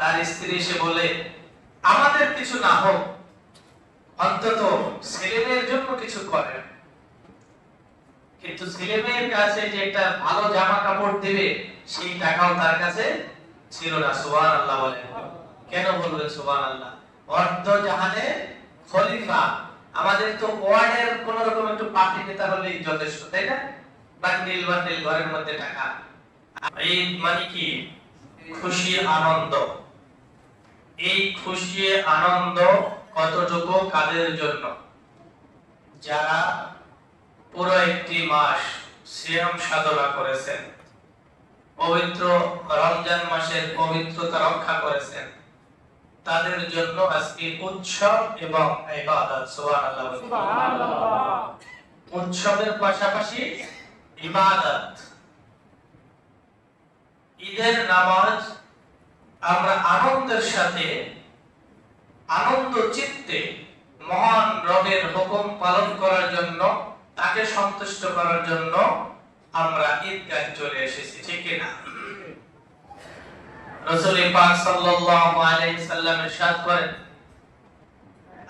তার স্ত্রী এসে বলে, আমাদের কিছু না হোক, অন্তত ছেলেমেয়ের জন্য কিছু করেন। কিন্তু ছেলেমেয়ের কাছে যে একটা ভালো জামা কাপড় দেবে, সেই টাকাও তার কাছে ছিল না। সুবহান আল্লাহ বলেন। কেন বলবেন সুবহান আল্লাহ অর্ধ জাহানে খলিফা। আমাদের তো ওয়ার্ডের কোন রকম একটু পার্টি নেতা হলেই যথেষ্ট, তাই না? বান্ডিল বান্ডিল ঘরের মধ্যে টাকা। এই মানে কি? খুশি আনন্দ। এই খুশি আনন্দ কতটুকু কাদের জন্য? যারা পুরো একটি মাস সিয়াম সাধনা করেছেন পবিত্র রমজান মাসের পবিত্রতা রক্ষা করেছেন তাদের জন্য আজকে উৎসব এবং ইবাদত সুবহানাল্লাহ। উৎসবের পাশাপাশি ইবাদত। ঈদের নামাজ আমরা আনন্দের সাথে, আনন্দ চিত্তে মহান রবের হুকুম পালন করার জন্য, তাকে সন্তুষ্ট করার জন্য আমরা ঈদগাহ চলে এসেছি, ঠিক না রাসূল পাক সাল্লাল্লাহু আলাইহি সাল্লাম ইরশাদ করেন,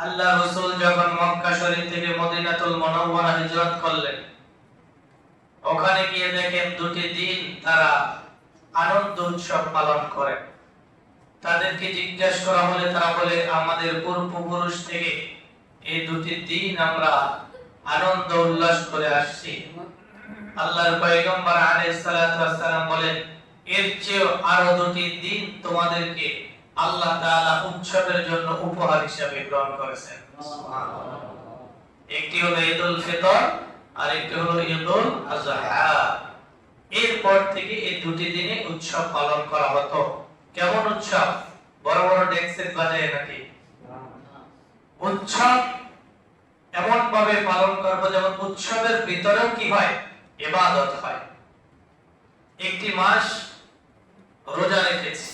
আল্লাহ রাসূল যখন মক্কা শরীফ থেকে মদিনাতুল মুনাওয়ারা হিজরত করলেন, ওখানে গিয়ে দেখেন দুটি দিন তারা আনন্দ উৎসব পালন করে তাদেরকে জিজ্ঞেস করা হলে তারা বলে, আমাদের পূর্বপুরুষ থেকে এই দুটি দিন আমরা আনন্দ উল্লাস করে আসছি। আল্লাহর পয়গম্বর আলাইহিস সালাতু ওয়াস সালাম বলেন, এর চেয়েও আরও দুটি দিন তোমাদেরকে আল্লাহ তাআলা উৎসবের জন্য উপহার হিসেবে গ্রহণ করেছেন। একটি হলো ঈদুল ফিতর আর একটি হলো ঈদুল আযহা। এরপর থেকে এই দুটি দিনে উৎসব পালন করা হতো। কেমন উৎসব? বড় বড় ডেক্সের বাজায় নাকি? উৎসব এমন ভাবে পালন করব যেমন উৎসবের ভিতরেও কি হয়? ইবাদত হয়। একটি মাস রোজা রেখেছি,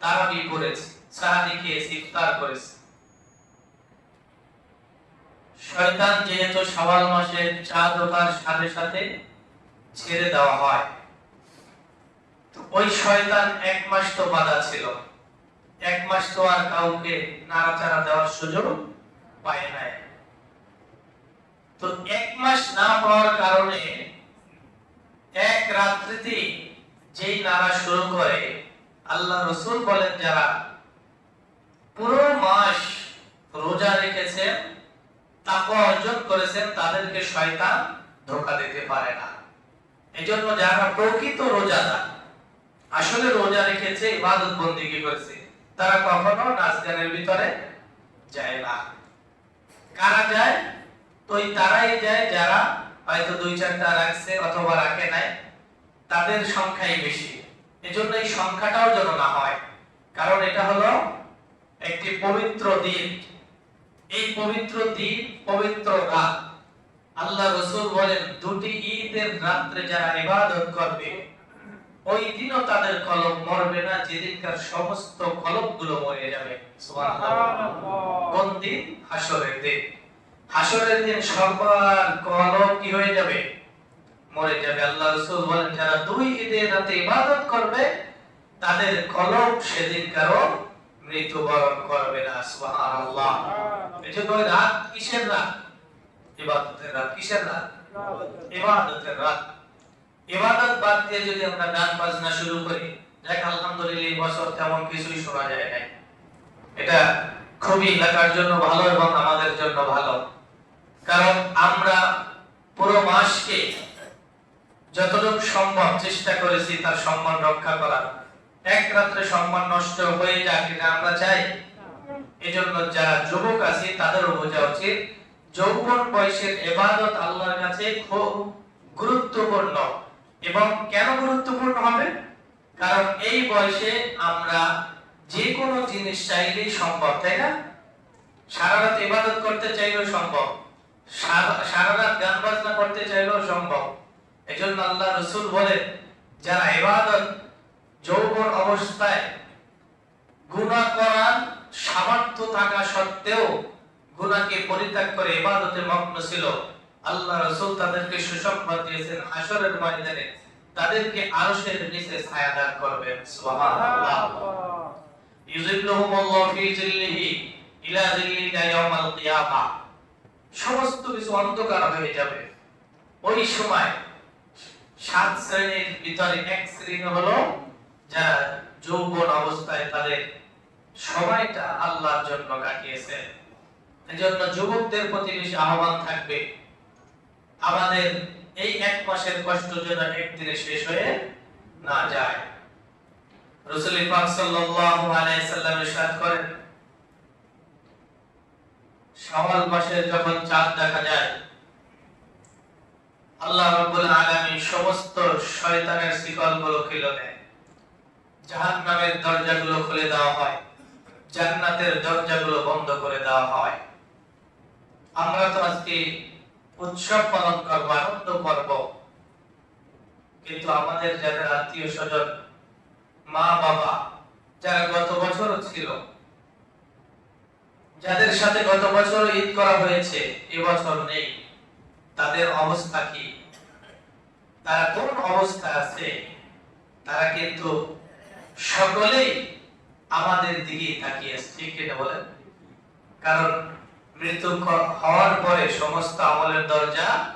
তারাবি করেছি সাহারি খেয়েছি, ইফতার করেছি। শয়তান যেহেতু শাওয়াল মাসের চাঁদ ওঠার সাথে সাথে ছেড়ে দেওয়া হয়। ওই শয়তান এক মাস তো বাধা ছিল। এক মাস তো আর কাউকে নাড়াচাড়া দেওয়ার সুযোগ পায় নাই। তো এক মাস না পাওয়ার কারণে এক রাত্রিতে যেই নাড়া শুরু করে, আল্লাহ রসুল বলেন যারা পুরো মাস রোজা রেখেছেন, তাকওয়া অর্জন করেছেন, তাদেরকে শয়তান ধোকা দিতে পারে না। এজন্য যারা প্রকৃত রোজাদার আসলে রোজা রেখেছে, ইবাদত বন্দিগি করেছে? তারা কখনো নাচ ভিতরে যায় না। কারা যায়? তো তারাই যায় যারা হয়তো দুই চারটা রাখছে অথবা রাখে নাই। তাদের সংখ্যাই বেশি। এজন্য এই সংখ্যাটাও যেন না হয়। কারণ এটা হলো একটি পবিত্র দিন। এই পবিত্র দিন, পবিত্র রাত। আল্লাহ রসুল বলেন, দুটি ঈদের রাত্রে যারা ইবাদত করবে ওই দিনও তাদের কলম মরবে না যেদিনকার সমস্ত কলমগুলো মরে যাবে। কোন দিন? হাসরের দিন। হাসরের দিন সবার কলম কি হয়ে যাবে? মরে যাবে। আল্লাহ রসুল বলেন যারা দুই ঈদের রাতে ইবাদত করবে তাদের কলম সেদিন কারও মৃত্যুবরণ করবে না। সুবহানাল্লাহ। এজন্য ওই রাত কিসের রাত? ইবাদতের রাত। কিসের রাত। ইবাদতের রাত। ইবাদত বাদ দিয়ে যদি আমরা গান বাজনা শুরু করি দেখ আলহামদুলিল্লাহ এই বছর তেমন কিছুই শোনা যায় নাই। এটা খুবই এলাকার জন্য ভালো এবং আমাদের জন্য ভালো। কারণ আমরা পুরো মাসকে যতটুকু সম্ভব চেষ্টা করেছি তার সম্মান রক্ষা করার। এক রাত্রে সম্মান নষ্ট হয়ে যাক এটা আমরা চাই। এজন্য যারা যুবক আছে, তাদেরও বোঝা উচিত, যৌবন বয়সের এবাদত আল্লাহর কাছে খুব গুরুত্বপূর্ণ। এবং কেন গুরুত্বপূর্ণ হবে? কারণ এই বয়সে আমরা যে কোনো জিনিস চাইলেই সম্ভব, তাই না? সারা রাত ইবাদত করতে চাইলেও সম্ভব, সারা- রাত গান বাজনা করতে চাইলেও সম্ভব। এজন্য আল্লাহ রসুল বলেন, যারা ইবাদত, যৌবন অবস্থায় গুনাহ করার সামর্থ্য থাকা সত্ত্বেও গুনাহকে পরিত্যাগ করে ইবাদতে মগ্ন ছিল আল্লাহ রাসূল তাদেরকে সুসংবাদ দিয়েছেন হাশরের ময়দানে। তাদেরকে আরশের নিচে ছায়া দান করবেন। সুবহানাল্লাহ। ইউজিল্লুহুমুল্লাহু ফি জিল্লিহি ইলা জিল্লিকা ইয়াউমাল কিয়ামা। সমস্ত কিছু অন্ধকার হয়ে যাবে। ওই সময় সাত শ্রেণির ভিতরে এক শ্রেণি হলো যারা যৌবন অবস্থায় তাদের সময়টা আল্লাহর জন্য কাটিয়েছে এজন্য যুবকদের প্রতি বেশি আহ্বান থাকবে। আমাদের এই এক মাসের কষ্ট যেন একদিনে শেষ হয়ে না যায়। রাসূল পাক সাল্লাল্লাহু আলাইহি সাল্লাম ইরশাদ করেন, শাওয়াল মাসে যখন চাঁদ দেখা যায়, আল্লাহ রাব্বুল আলামিন সমস্ত শয়তানের শিকলগুলো খুলে দেয়। জাহান্নামের দরজাগুলো খুলে দেওয়া হয়, জান্নাতের দরজাগুলো বন্ধ করে দেওয়া হয়। আমরা তো আজকে উৎসব পালন করব, আনন্দ করব। কিন্তু আমাদের যাদের আত্মীয় স্বজন, মা, বাবা, যারা গত বছরও ছিল, যাদের সাথে গত বছর ঈদ করা হয়েছে এবছর নেই। তাদের অবস্থা কি? তারা কোন অবস্থা আছে? তারা কিন্তু সকলেই আমাদের দিকে তাকিয়ে আছে, ঠিক বলেন? কারণ মৃত্যু হওয়ার পরে সমস্ত আমলের দরজা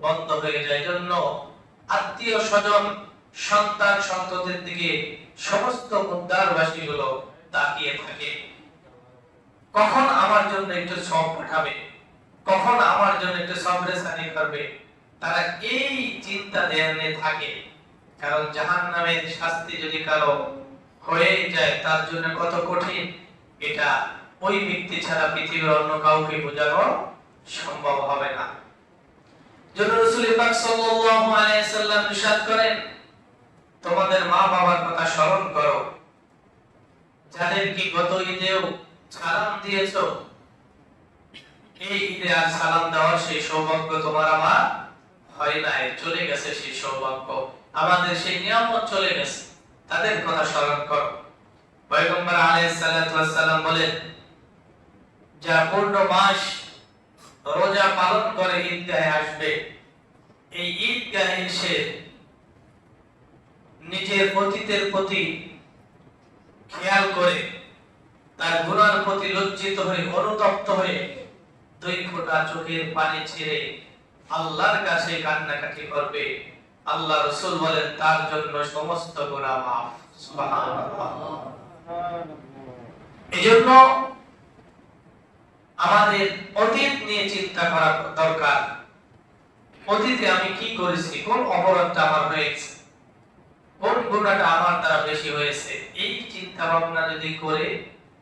বন্ধ হয়ে যায়। জন্য আত্মীয় স্বজন, সন্তান সন্ততির দিকে সমস্ত উদ্ধারবাসী গুলো তাকিয়ে থাকে। কখন আমার জন্য একটু সব পাঠাবে? কখন আমার জন্য একটু সবরেসানি করবে? তারা এই চিন্তা ধ্যানে থাকে। কারণ জাহান নামের শাস্তি যদি কারও হয়ে যায়, তার জন্য কত কঠিন, এটা ওই ব্যক্তি ছাড়া পৃথিবীর অন্য কাউকে বোঝানো সম্ভব হবে না। করেন, তোমাদের মা বাবার কথা স্মরণ করো। যাদের কি গত ঈদেও সালাম এই ঈদে আর সালাম দেওয়ার সেই সৌভাগ্য তোমার আমার হয় নাই। চলে গেছে সেই সৌভাগ্য। আমাদের সেই নিয়ামত চলে গেছে। তাদের কথা স্মরণ করো। পয়গম্বর আলাইহিস সালাম বলেন যা পূর্ণ মাস রোজা পালন করে ঈদগাহে আসবে। এই ঈদগাহে এসে নিজের অতীতের প্রতি খেয়াল করে তার গুনার প্রতি লজ্জিত হয়ে অনুতপ্ত হয়ে দুই ফোঁটা চোখের পানি ছেড়ে আল্লাহর কাছে কান্নাকাটি করবে। আল্লাহ রসুল বলেন তার জন্য সমস্ত গুনাহ মাফ। সুবহানাল্লাহ। এজন্য আমাদের অতীত নিয়ে চিন্তা করা দরকার। অতীতে আমি কি করেছি? কোন অপরাধটা আমার হয়েছে? কোন গুণাটা আমার দ্বারা বেশি হয়েছে? এই চিন্তা ভাবনা যদি করে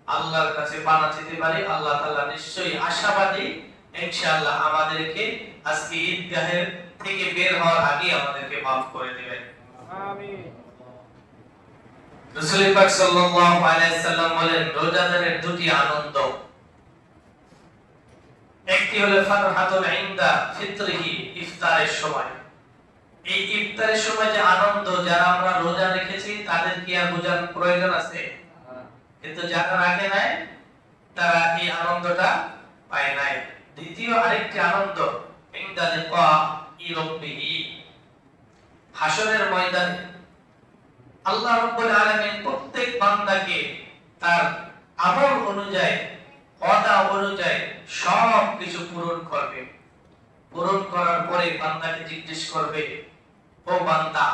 আল্লাহর কাছে পানা যেতে পারি আল্লাহ তাআলা নিশ্চয়ই আশাবাদী ইনশাআল্লাহ আমাদেরকে আজকে ঈদগাহের থেকে বের হওয়ার আগে আমাদেরকে মাফ করে দিবেন। রাসূল পাক সাল্লাল্লাহু আলাইহি সাল্লাম বলেন রোজাদারের দুটি আনন্দ। একটি হলো ফারহাতুল ইনদা ফিতরিহি, ইফতারের সময়। এই ইফতারের সময় যে আনন্দ, যারা আমরা রোজা রেখেছি, তাদের কি আর বোঝার প্রয়োজন আছে? কিন্তু যারা রাখে নাই, তারা এই আনন্দটা পায় নাই। দ্বিতীয় আরেকটি আনন্দ, ইনদা লিকা ইরব্বিহি হাসরের ময়দানে আল্লাহ রাব্বুল আলামিন প্রত্যেক বান্দাকে তার আমল অনুযায়ী ওয়াদা অনুযায়ী সব কিছু পূরণ করবে। পূরণ করার পরে বান্দাকে জিজ্ঞেস করবে, ও বান্দা,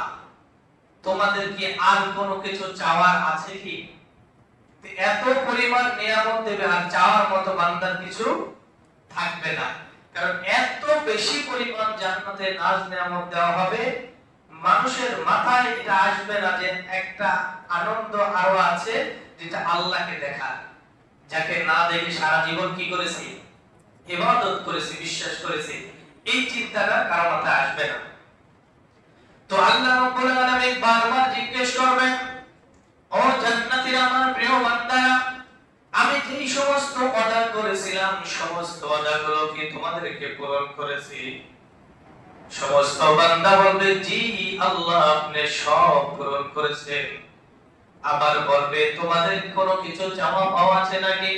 তোমাদের কি আর কোনো কিছু চাওয়ার আছে কি? এত পরিমাণ নিয়ামত দেবে আর চাওয়ার মতো বান্দার কিছু থাকবে না। কারণ এত বেশি পরিমাণ জান্নাতে নাজ নিয়ামত দেওয়া হবে, মানুষের মাথায় এটা আসবে না যে একটা আনন্দ আরও আছে যেটা আল্লাহকে দেখা যাকে না দেখে সারা জীবন কি করেছি? ইবাদত করেছি, বিশ্বাস করেছি, এই চিন্তাটা কারও মাথায় আসবে না। তো আল্লাহ রাব্বুল আলামিন বারবার জিজ্ঞেস করবেন, ও জান্নাতীর আমার প্রিয় বান্দারা, আমি যেই সমস্ত অর্ডার করেছিলাম সমস্ত অর্ডারগুলো কি তোমাদেরকে পূরণ করেছি? সমস্ত বান্দা বলবে, জি, আল্লাহ আপনি সব পূরণ করেছেন। আবার বলবে, তোমাদের কোনো কিছু চাওয়া পাওয়া আছে নাকি?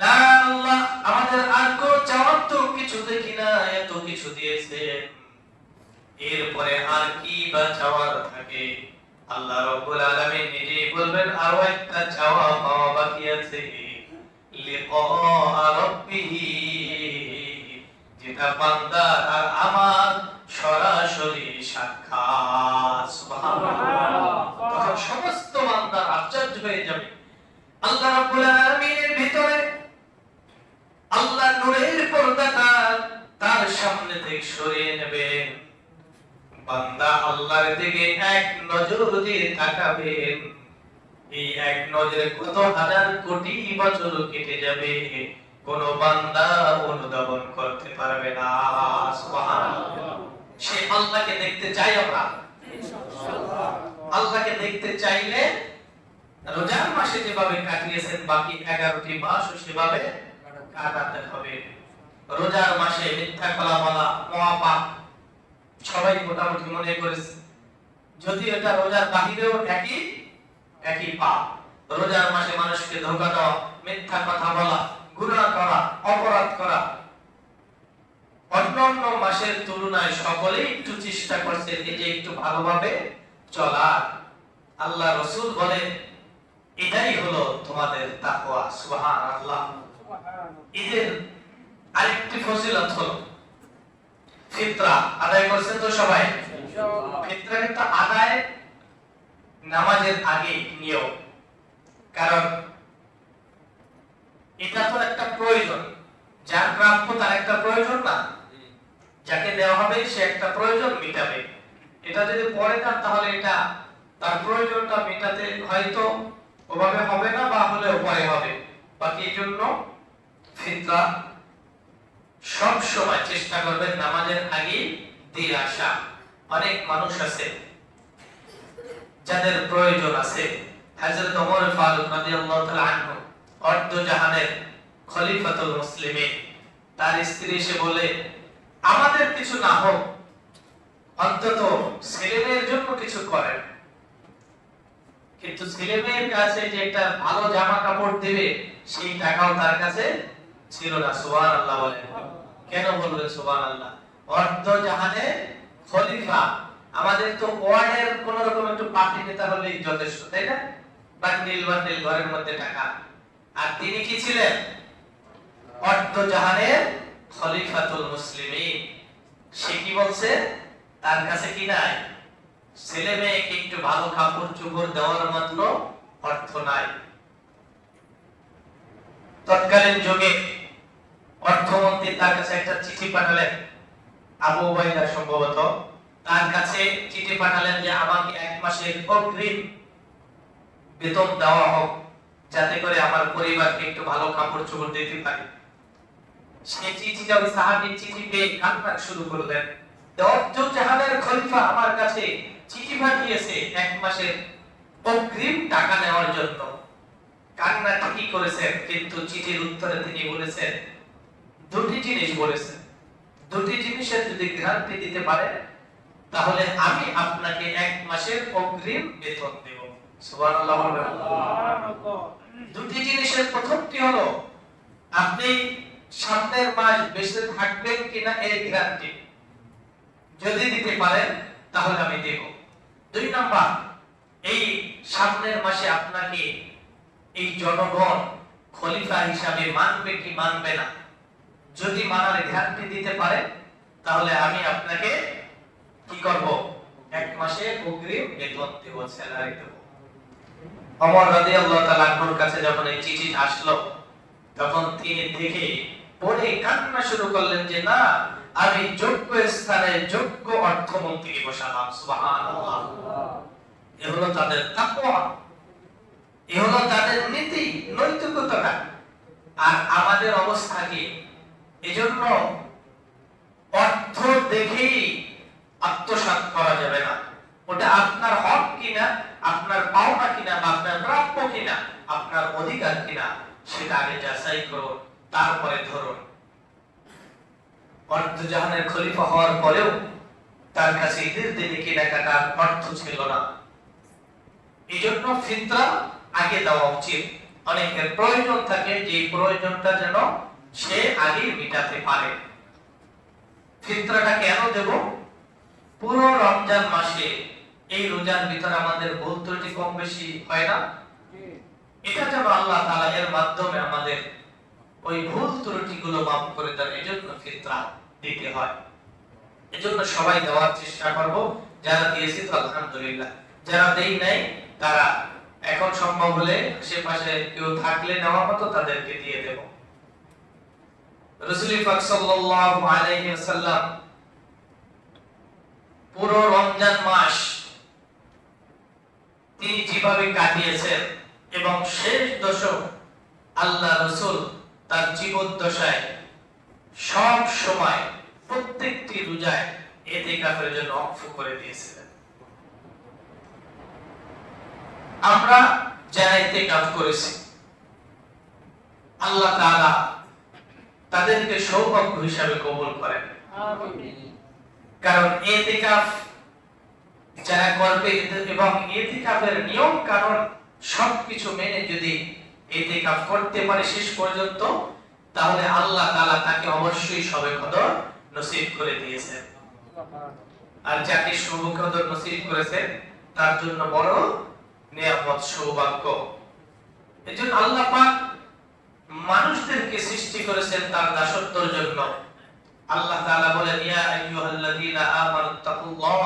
না আল্লাহ, আমাদের আর চাওয়ার তো কিছু দেখি না, এত কিছু দিয়েছে। এরপরে আর কি বা চাওয়ার থাকে? আল্লাহ রাব্বুল আলামিন নিজেই বলবেন, আরও একটা চাওয়া পাওয়া বাকি আছে। যেটা বান্দা আর আমার সরাসরি সাক্ষাৎ। সুবহানাল্লাহ। সমস্ত বান্দা আশ্চর্য হয়ে যাবে। আল্লাহ রাব্বুল আলামিনের ভিতরে আল্লাহ নূরের পর্দাটা তার সামনে থেকে সরিয়ে নেবেন বান্দা আল্লাহর দিকে এক নজর দিয়ে এই এক নজরে কত হাজার কোটি বছর কেটে যাবে। কোন বান্দা অনুধাবন করতে পারবে না। সে আল্লাহকে দেখতে চাই আমরা। আল্লাহকে দেখতে চাইলে রোজার মাসে যেভাবে কাটিয়েছেন, বাকি এগারোটি মাসও সেভাবে কাটাতে হবে। রোজার মাসে মিথ্যা কলা বলা মহাপাপ সবাই মোটামুটি মনে করেছে। যদি এটা রোজার বাহিরেও একই একই পাপ। রোজার মাসে মানুষকে ধোকা দেওয়া, মিথ্যা কথা বলা গুনাহ করা, অপরাধ করা। অন্যান্য মাসের তুলনায় সকলেই একটু চেষ্টা করছে যে একটু ভালোভাবে চলার আল্লাহ রসুল বলে, এটাই হলো তোমাদের তাকওয়া, সুবহানাল্লাহ। ঈদের আরেকটি ফজিলত হলো, ফিতরা আদায় করছেন তো সবাই? ফিতরা কিন্তু আদায় নামাজের আগে নিয়ম কারণ এটা তো একটা প্রয়োজন, যার প্রাপ্য তার একটা প্রয়োজন না। যাকে দেওয়া হবে সে একটা প্রয়োজন মেটাবে। এটা যদি পরে দেন তাহলে এটা তার প্রয়োজনটা মেটাতে হয়তো ওভাবে হবে না বা হলেও পরে হবে। বাকি এই জন্য ফিতরা সব সময় চেষ্টা করবেন নামাজের আগে দিয়ে আসা। অনেক মানুষ আছে যাদের প্রয়োজন আছে। হযরত ওমর ফারুক রাদিয়াল্লাহু তাআলা আনহু অর্ধ জাহানের খলিফাতুল মুসলিমিন। তার স্ত্রী এসে বলে, আমাদের কিছু না হোক অন্তত ছেলেমেয়ের জন্য কিছু করেন। কিন্তু ছেলেমেয়ের কাছে যে একটা ভালো জামা কাপড় দেবে, সেই টাকাও তার কাছে ছিল না সুবহান আল্লাহ বলেন। কেন বলবেন সুবহান আল্লাহ অর্ধ জাহানের খলিফা। আমাদের তো ওয়ার্ডের কোন রকম একটু পার্টি নেতা হলেই যথেষ্ট, তাই না? বান্ডিল বান্ডিল, ঘরের মধ্যে টাকা। আর তিনি কি ছিলেন? অর্ধ জাহানের খলিফাতুল মুসলিমিন। সে কি বলছে? তার কাছে কি নাই? ছেলে মেয়েকে একটু ভালো কাপড় চোপড় দেওয়ার মাত্র অর্থ নাই। তৎকালীন যুগে অর্থমন্ত্রী তার কাছে একটা চিঠি পাঠালেন। আবু উবাইদা সম্ভবত তার কাছে চিঠি পাঠালেন যে, আমাকে এক মাসের অগ্রিম বেতন দেওয়া হোক, যাতে করে আমার পরিবারকে একটু ভালো কাপড় চোপড় দিতে পারি। সেই চিঠিটা ওই সাহাবী চিঠি পেয়ে কান্না শুরু করলেন। জাহানের খলিফা আমার কাছে চিঠি পাঠিয়েছে এক মাসের অগ্রিম টাকা নেওয়ার জন্য। কান্না ঠিকই করেছেন, কিন্তু চিঠির উত্তরে তিনি বলেছেন, দুটি জিনিস বলেছেন। দুটি জিনিসের যদি দিতে তাহলে আমি আপনাকে এক মাসের অগ্রিম বেতন দেব। দুটি জিনিসের প্রথমটি হলো, আপনি সামনের মাস বেঁচে থাকবেন কিনা এই গ্যারান্টি যদি দিতে পারেন তাহলে আমি দেব। দুই নাম্বার, এই সামনের মাসে আপনাকে এই জনগণ খলিফা হিসাবে মানবে কি মানবে না? যদি মানার গ্যারান্টি দিতে পারে, তাহলে আমি আপনাকে কি করব? এক মাসে অগ্রিম বেতন দেব স্যালারি দেব। ওমর রাদিয়াল্লাহু তাআলা আনহুর কাছে যখন এই চিঠি আসলো, তখন তিনি দেখে পড়ে কান্না শুরু করলেন যে, না আমি যোগ্য স্থানে যোগ্য অর্থমন্ত্রী বসালাম এ হলো তাদের তাকওয়া। এ হলো তাদের নীতি নৈতিকতা আর আমাদের অবস্থা কি? এজন্য অর্থ দেখেই আত্মসাৎ করা যাবে না। ওটা আপনার হক কিনা, আপনার পাওনা কিনা, বা আপনার প্রাপ্য কিনা, আপনার অধিকার কিনা, সেটা আগে যাচাই করুন, তারপরে ধরুন। অর্ধ জাহানের খলিফা হওয়ার পরেও তার কাছে ঈদের দিনে কেনাকাটার অর্থ ছিল না। এই জন্য ফিতরা আগে দেওয়া উচিত। অনেকের প্রয়োজন থাকে যে প্রয়োজনটা যেন সে আগে মিটাতে পারে। ফিতরাটা কেন দেব? পুরো রমজান মাসে এই রোজার ভিতরে আমাদের ভুল ত্রুটি কম বেশি হয় না? এটা যেন আল্লাহ তাআলা এর মাধ্যমে আমাদের ওই ভুল ত্রুটিগুলো মাফ করে দেন, এজন্য ফিতরা দিতে হয়। এজন্য সবাই দেওয়ার চেষ্টা করব। যারা দিয়েছি তো আলহামদুলিল্লাহ। যারা দেই নাই, তারা এখন সম্ভব হলে আশেপাশে কেউ থাকলে নেওয়ার মতো তাদেরকে দিয়ে দেব। রসুল পাক সাল্লাল্লাহু আলাইহি ওয়াসাল্লাম পুরো রমজান মাস তিনি যেভাবে কাটিয়েছেন এবং শেষ দশক আল্লাহ রসুল তার জীবদ্দশায় সব সময় প্রত্যেকটি রোজায় এতে কাফের জন্য অফ করে দিয়েছিলেন। আমরা যারা এতে কাজ করেছি। আল্লাহ তাআলা তাদেরকে সৌভাগ্য হিসাবে কবুল করেন। কারণ এতেকাফ যারা করবে এবং এতেকাফের নিয়ম কারণ সবকিছু মেনে যদি এতেকাফ করতে পারে শেষ পর্যন্ত, তাহলে আল্লাহ তাআলা তাকে অবশ্যই সবে কদর নসিব করে দিয়েছেন। আর যাকে কদর নসিব করেছেন তার জন্য বড় নিয়ামত, সৌভাগ্য। এজন্য আল্লাহ পাক মানুষদেরকে সৃষ্টি করেছেন তার দাসত্বর জন্য। আল্লাহ তাআলা বলেন, ইয়া আইয়ুহাল্লাযীনা আমানু তাকুল্লাহ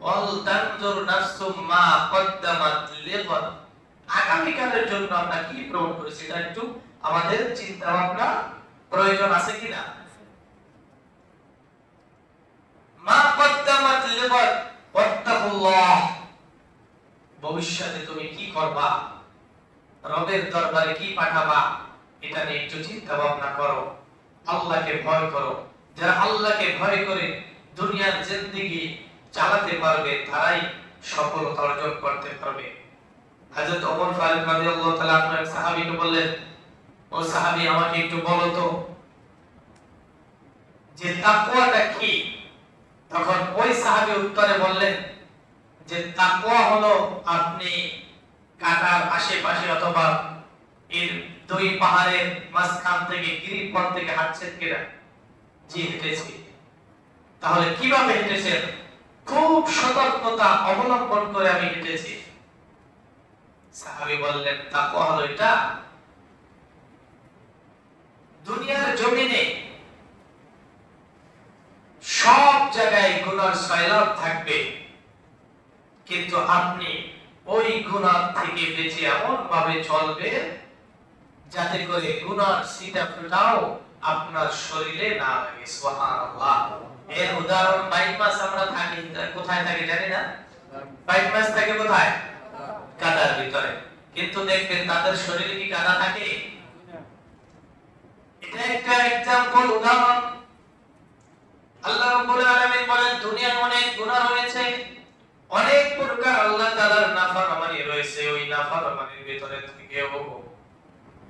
ওয়াল তানজুর নাফসুম মা কদ্দামাত লিগাদ। আগামীকালের জন্য আমরা কি গ্রহণ করেছি এটা একটু আমাদের চিন্তা ভাবনা প্রয়োজন আছে কিনা? মা কদ্দামাত লিগাদ ওয়াত্তাকুল্লাহ। ভবিষ্যতে তুমি কি করবা? রবের দরবারে কি পাঠাবা? এটা নিয়ে একটু চিন্তা ভাবনা করো। আল্লাহকে ভয় করো। যারা আল্লাহকে ভয় করে দুনিয়ার জিন্দেগি চালাতে পারবে, তারাই সফলতা অর্জন করতে পারবে। হযরত ওমর ফারুক রাদিয়াল্লাহু তাআলা এক সাহাবীকে বললেন, ও সাহাবী, আমাকে একটু বলো তো, যে তাকওয়াটা কি? তখন ওই সাহাবী উত্তরে বললেন, যে তাকওয়া হলো আপনি কাটার আশেপাশে অথবা এর দুই পাহাড়ের মাঝখান থেকে গিরিপথ থেকে হাঁটছেন কিনা? জি, হেঁটেছি। তাহলে কীভাবে হেঁটেছেন? খুব সতর্কতা অবলম্বন করে আমি হেঁটেছি। সাহাবী বললেন তাকওয়া হলো এটা? দুনিয়ার জমিনে সব জায়গায় গুনার সয়লাভ থাকবে। কিন্তু আপনি ওই গুনাহ থেকে বেঁচে এমন ভাবে চলবে যাতে করে গুনার সিটা ফোটাও আপনার শরীরে না লাগে। সুবহানাল্লাহ। এর উদাহরণ বাইক মাস আমরা থাকি, কোথায় থাকে জানি না? বাইক মাস থাকে কোথায়? কাদার ভিতরে। কিন্তু দেখবেন তাদের শরীরে কি কাদা থাকে? এটা একটা উদাহরণ। আল্লাহ রাব্বুল আলামিন বলেন অনেক গুনাহ রয়েছে। অনেক প্রকার আল্লাহ তাআলার রয়েছে। ওই ভিতরে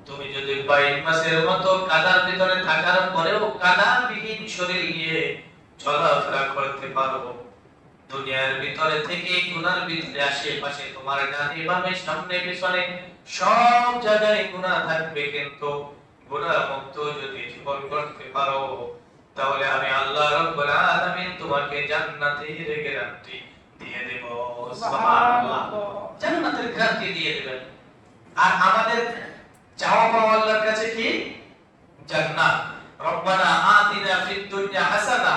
তুমি যদি বাইশ মাসের মতো কাদার ভিতরে থাকার পরেও কাদা কাদাবিহীন শরীর নিয়ে চলাফেরা করতে পারো। দুনিয়ার ভিতরে থেকে গুনার ভিতরে আশেপাশে তোমার ডানে বামে সামনে পিছনে সব জায়গায় গুনাহ থাকবে কিন্তু গুনাহ মুক্ত যদি জীবন করতে পারো, তাহলে আমি আল্লাহ রাব্বুল আলামিন তোমাকে জান্নাতের গ্যারান্টি দিয়ে দেব। সুবহানাল্লাহ। জান্নাতের গ্যারান্টি দিয়ে দেবেন। আর আমাদের চাওয়া পাওয়া আল্লাহর কাছে কি? জান্নাত। রব্বানা আতিনা ফিদ দুনিয়া হাসানা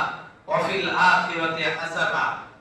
ওয়া ফিল আখিরাতি হাসানা।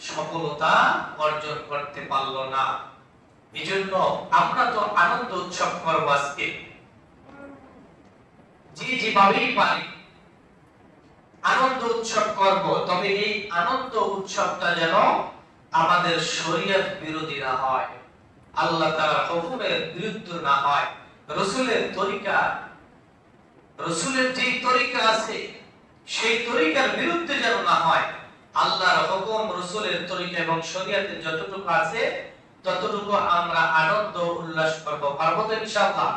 সফলতা অর্জন করতে পারল না। এজন্য আমরা তো আনন্দ উৎসব করব আজকে। যে যেভাবেই পারি, আনন্দ উৎসব করব, তবে এই আনন্দ উৎসবটা যেন আমাদের শরীয়ত বিরোধী না হয়, আল্লাহ তাআলার হুকুমের বিরুদ্ধ না হয়। রসুলের তরিকা, রসুলের যে তরিকা আছে, সেই তরিকার বিরুদ্ধে যেন না হয় আল্লাহর হুকুম, রসুলের তরিকা এবং শরীয়তের যতটুকু আছে, ততটুকু আমরা আনন্দ, উল্লাস করব, পারব তো ইনশাআল্লাহ?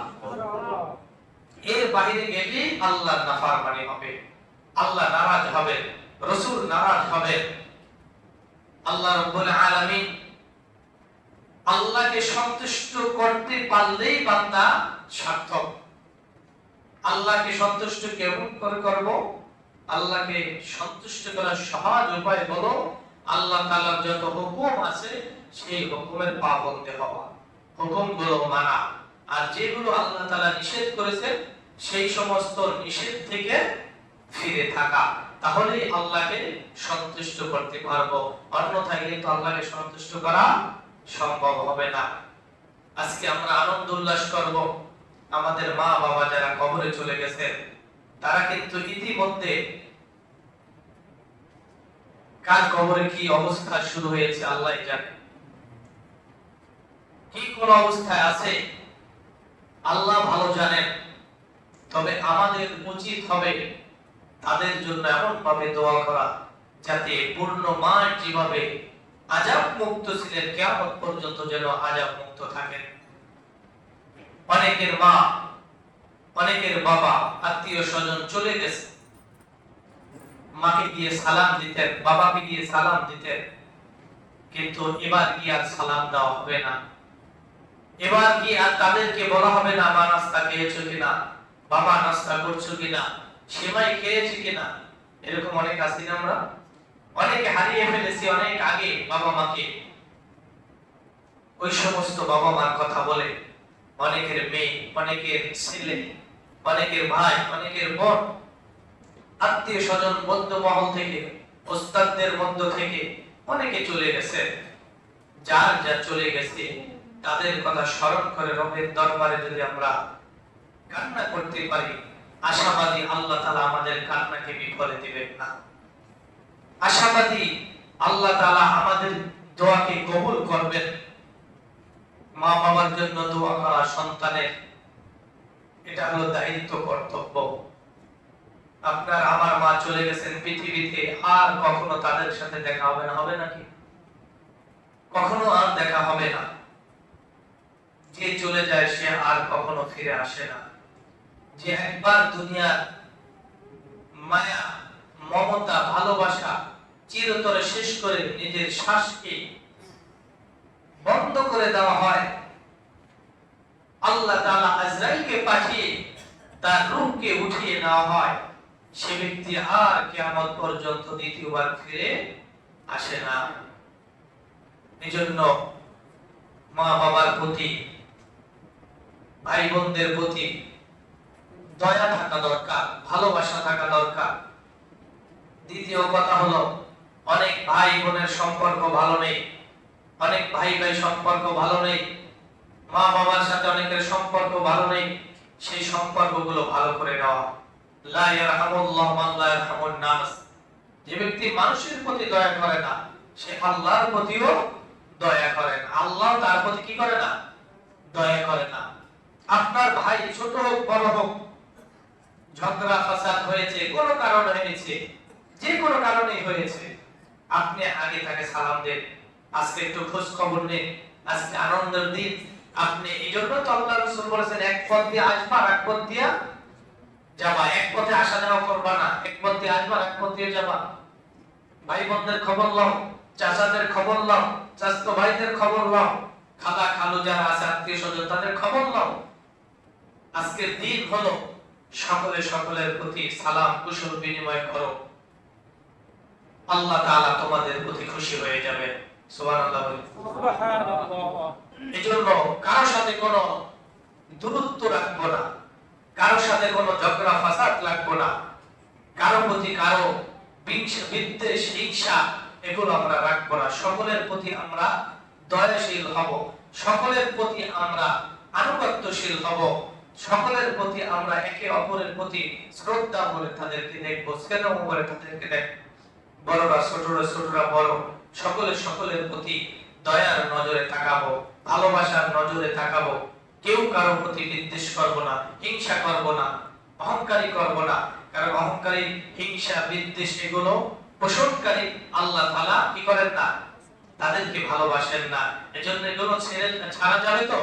এর বাইরে গেলে আল্লাহ নাফরমানি হবে, আল্লাহ নারাজ হবে, রসুল নারাজ হবে। আল্লাহ রব্বুল আলামিন আল্লাহকে সন্তুষ্ট করতে পারলেই বান্দা সার্থক। আল্লাহকে সন্তুষ্ট কেমন করে করব? আল্লাহকে সন্তুষ্ট করার সহজ উপায় হলো আল্লাহ তাআলার যত হুকুম আছে, সেই হুকুমের পাবন্দে হওয়া। হুকুমগুলো মানা। আর যেগুলো আল্লাহ তাআলা নিষেধ করেছেন, সেই সমস্ত নিষেধ থেকে ফিরে থাকা। তাহলেই আল্লাহকে সন্তুষ্ট করতে পারব। অন্যথায় কিন্তু আল্লাহকে সন্তুষ্ট করা সম্ভব হবে না। আজকে আমরা আনন্দ উল্লাস করব। আমাদের মা বাবা যারা কবরে চলে গেছেন তারা কিন্তু ইতিমধ্যে কার কবরে কি অবস্থা শুরু হয়েছে, আল্লাহ জানে। কি কোন অবস্থায় আছে? আল্লাহ ভালো জানেন, তবে আমাদের উচিত হবে তাদের জন্য এমন ভাবে দোয়া করা, যাতে পূর্ণ মাস যেভাবে আজাব মুক্ত ছিলেন কেমন পর্যন্ত যেন আজাব মুক্ত থাকেন। অনেকের মা অনেকের বাবা, আত্মীয় স্বজন চলে গেছে। মাকে গিয়ে সালাম দিতেন বাবাকে গিয়ে সালাম দিতেন কিন্তু এবার কি আর সালাম দেওয়া হবে না। এবার কি আর তাদেরকে বলা হবে না, মা নাস্তা খেয়েছো কিনা বাবা নাস্তা করছ কিনা সেমাই খেয়েছি কিনা এরকম অনেক আছি না আমরা। অনেকে হারিয়ে ফেলেছি অনেক আগে বাবা মাকে। ওই সমস্ত বাবা মার কথা বলে অনেকের মেয়ে, অনেকের ছেলে অনেকের ভাই, অনেকের বোন, আত্মীয় স্বজন বন্ধু মহল থেকে, ওস্তাদদের মধ্য থেকে অনেকে চলে গেছে। যার যা চলে গেছে, তাদের কথা স্মরণ করে রবের দরবারে যদি আমরা কান্না করতে পারি, আশাবাদী আল্লাহ তালা আমাদের কান্নাকে বিফলে দিবেন না। আশাবাদী আল্লাহ তালা আমাদের দোয়াকে কবুল করবেন। মা বাবার জন্য দোয়া করা সন্তানের এটা হলো দায়িত্ব, কর্তব্য। আপনার আমার মা চলে গেছেন পৃথিবীতে, আর কখনো তাদের সাথে দেখা হবে না, হবে নাকি? কখনো আর দেখা হবে না। যে চলে যায়, সে আর কখনো ফিরে আসে না। যে একবার দুনিয়ার মায়া, মমতা, ভালোবাসা চিরতরে শেষ করে নিজের শ্বাসকে বন্ধ করে দেওয়া হয় আল্লাহ তাআলা আজরাইলকে পাঠিয়ে তার রূহকে উঠিয়ে নেওয়া হয়। সে ব্যক্তি আর কিয়ামত পর্যন্ত দ্বিতীয়বার ফিরে আসে না। এজন্য মা বাবার প্রতি ভাই বোনদের প্রতি দয়া থাকা দরকার, ভালোবাসা থাকা দরকার। দ্বিতীয় কথা হলো, অনেক ভাই বোনের সম্পর্ক ভালো নেই, অনেক ভাই ভাই সম্পর্ক ভালো নেই। মা বাবার সাথে অনেকের সম্পর্ক ভালো নেই, সেই সম্পর্কগুলো ভালো করে নেওয়া। যে ব্যক্তি মানুষের প্রতি দয়া করে না, সে আল্লাহর প্রতিও দয়া করে না। আল্লাহ তার প্রতি কি করে না? দয়া করে না। আপনার ভাই ছোট হোক, বড় হোক, ঝগড়া ফাসাদ হয়েছে, কোনো কারণে হয়েছে, যে কোনো কারণেই হয়েছে, আপনি আগে তাকে সালাম দেন। আজকে একটু খোঁজ খবর নেন, আজকে আনন্দের দিন। আপনি এই জন্য তো আল্লাহ রসুল বলেছেন, এক পথ দিয়ে আসবা আর এক পথ দিয়া যাবা। এক পথে আসা যাওয়া করবা না, এক পথ দিয়ে আসবা আর এক পথ দিয়ে যাবা। ভাই বোনদের খবর লও, চাচাদের খবর লও, চাচতো ভাইদের খবর লও, খালা খালু যারা আছে, আত্মীয় স্বজন, তাদের খবর লও। আজকের দিন হলো সকলে সকলের প্রতি সালাম, কুশল বিনিময় করো। আল্লাহ তাআলা তোমাদের প্রতি খুশি হয়ে যাবে। সুবহানাল্লাহ বলি এজন্য কারোর সাথে কোনো দূরত্ব রাখব না। কারোর সাথে কোনো ঝগড়া, ফাসাদ রাখব না। কারও প্রতি কারও বিদ্বেষ, হিংসা, এগুলো আমরা রাখব না। সকলের প্রতি আমরা দয়াশীল হব। সকলের প্রতি আমরা আনুগত্যশীল হব। সকলের প্রতি আমরা একে অপরের প্রতি শ্রদ্ধা বলে তাদেরকে দেখব, স্নেহ করে তাদেরকে দেখব। বড়রা, ছোটরা ছোটরা বড়। সকলে সকলের প্রতি দয়ার নজরে তাকাবো। ভালোবাসার নজরে তাকাবো। কেউ কারও প্রতি বিদ্বেষ করব না, হিংসা করব না, অহংকারী করব না। কারণ অহংকারী, হিংসা, বিদ্বেষ এগুলো পোষণকারী আল্লাহ তাআলা কি করেন না? তাদেরকে ভালোবাসেন না। এজন্য এগুলো ছেড়ে ছাড়া যাবে তো?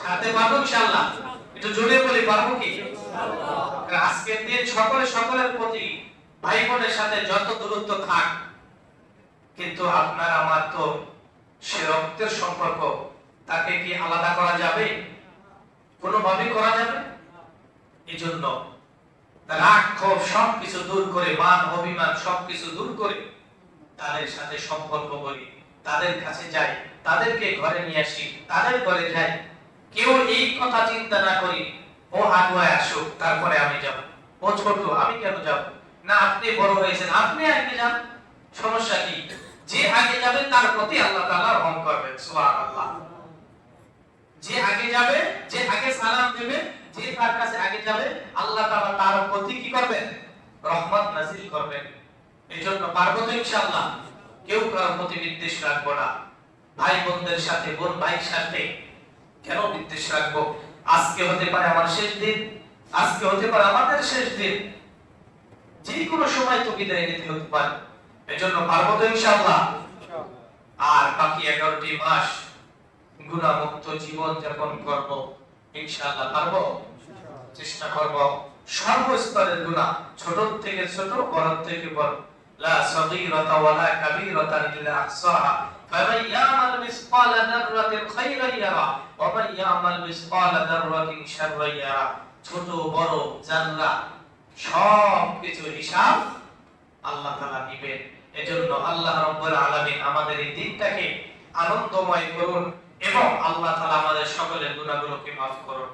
ছাড়তে পারব ইনশাআল্লাহ? একটু জোরে বলি, পারব কি? আজকের দিন সকলে সকলের প্রতি ভাই বোনের সাথে যত দূরত্ব থাক, কিন্তু আপনার, আমার তো সে রক্তের সম্পর্ক তাকে কি আলাদা করা যাবে? কোনোভাবে করা যাবে? এই জন্য রাগ, ক্ষোভ সবকিছু দূর করে, মান, অভিমান সবকিছু দূর করে তাদের সাথে সম্পর্ক করি। তাদের কাছে যাই, তাদেরকে ঘরে নিয়ে আসি, তাদের ঘরে যাই। কেউ এই কথা চিন্তা না করি, ও আগুয়ায় আসুক, তারপরে আমি যাব। ও ছোট, আমি কেন যাব? না, আপনি বড় হয়েছেন, আপনি আগে যান। সমস্যা কি? যে আগে যাবে, তার প্রতি আল্লাহ তাআলা রহম করবেন, সুবহানাল্লাহ। যে আগে যাবে, যে আগে সালাম দেবে, যে তার কাছে আগে যাবে, আল্লাহ তাআলা তার প্রতি কি করবেন? রহমত নাজিল করবেন। এজন্য পারব তো ইনশাআল্লাহ কেউ কারোর প্রতি বিদ্বেষ রাখব না। ভাই বোনদের সাথে, বোন ভাইয়ের সাথে কেন বিদ্বেষ রাখব? আজকে হতে পারে আমার শেষ দিন, আজকে হতে পারে আমাদের শেষ দিন। যে কোনো সময় তো বিদায় নিতে হতে পারে। এজন্য পারব তো ইনশাআল্লাহ। আর বাকি এগারোটি মাস গুণামুক্ত জীবন যাপন করব, ইনশাআল্লাহ পারব? চেষ্টা করব। সর্বস্তরের গুণা, ছোট থেকে ছোট, বড় থেকে বড়। লা সগীরাতা ওয়ালা কাবীরাতা ইল্লা আহসাহা। ইয়ামাল মিসকালা যাররাতিন খায়রান ইয়ারা, ওয়া মান ইয়ামাল মিসকালা যাররাতিন শাররান ইয়ারা। ছোট, বড় জানলা সব কিছু হিসাব আল্লাহ তাআলা নেবেন এজন্য আল্লাহ রাব্বুল আলামিন আমাদের এই দিনটাকে আনন্দময় করুন এবং আল্লাহ তাআলা আমাদের সকলের গুনাহগুলোকে মাফ করুন।